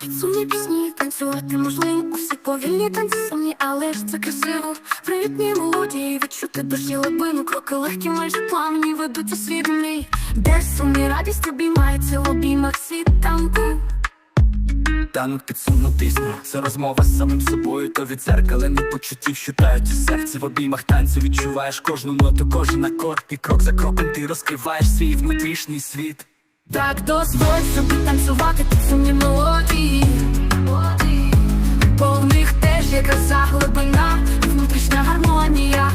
Підсумні пісні, танцювати можливо Усі повільні танці сумні, але ж це красиво. В ритмі мелодії відчути душі глибину Кроки легкі, майже плавні, ведуть у світ мрій. Де сумні радість обіймається в обіймах світанку. Танок під сумну пісню Це розмова з самим собою, то відзеркалені почуттів, що тають у серці. В обіймах танцю Відчуваєш кожну ноту, кожен акорд. І крок за кроком ти розкриваєш свій внутрішній світ Так дозволь собі танцювати під сумні мелодії Бо в них теж є краса глибина, внутрішня гармонія.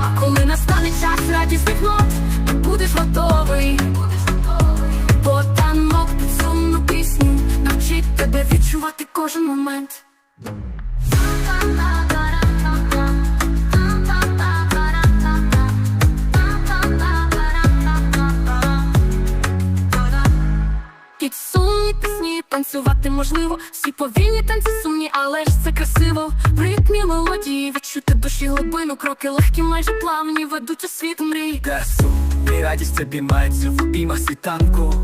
А коли настане час радісних нот, ти будеш готовий. Бо танок під сумну пісню навчить тебе відчувати кожен момент Під сумні пісні танцювати можливо. Всі повільні танці сумні, але ж це красиво. В ритмі мелодії відчути душі глибину. Кроки легкі, майже плавні, ведуть у світ мрій. Де сум і радість обіймається в обіймах світанку.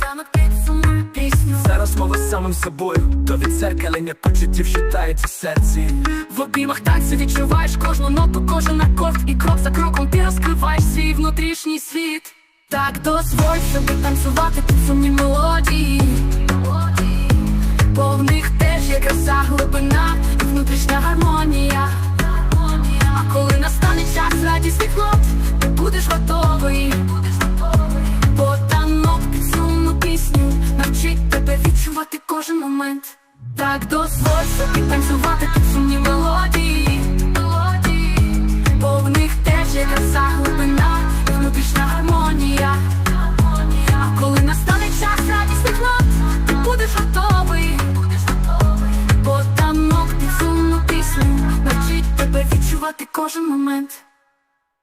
Танок під сумну пісню Це розмова з самим собою, то відзеркалення почуттів, що тають у серці. В обіймах танцю відчуваєш кожну ноту, кожен акорд Так дозволь собі танцювати під сумні мелодії. Бо в них теж є краса глибина і внутрішня гармонія. А коли настане час радісних нот, ти будеш готовий. Бо танок під сумну пісню навчить тебе відчувати кожен момент. Так дозволь собі танцювати під сумні мелодії будеш готовий Бо танок під сумну пісню навчить тебе відчувати кожен момент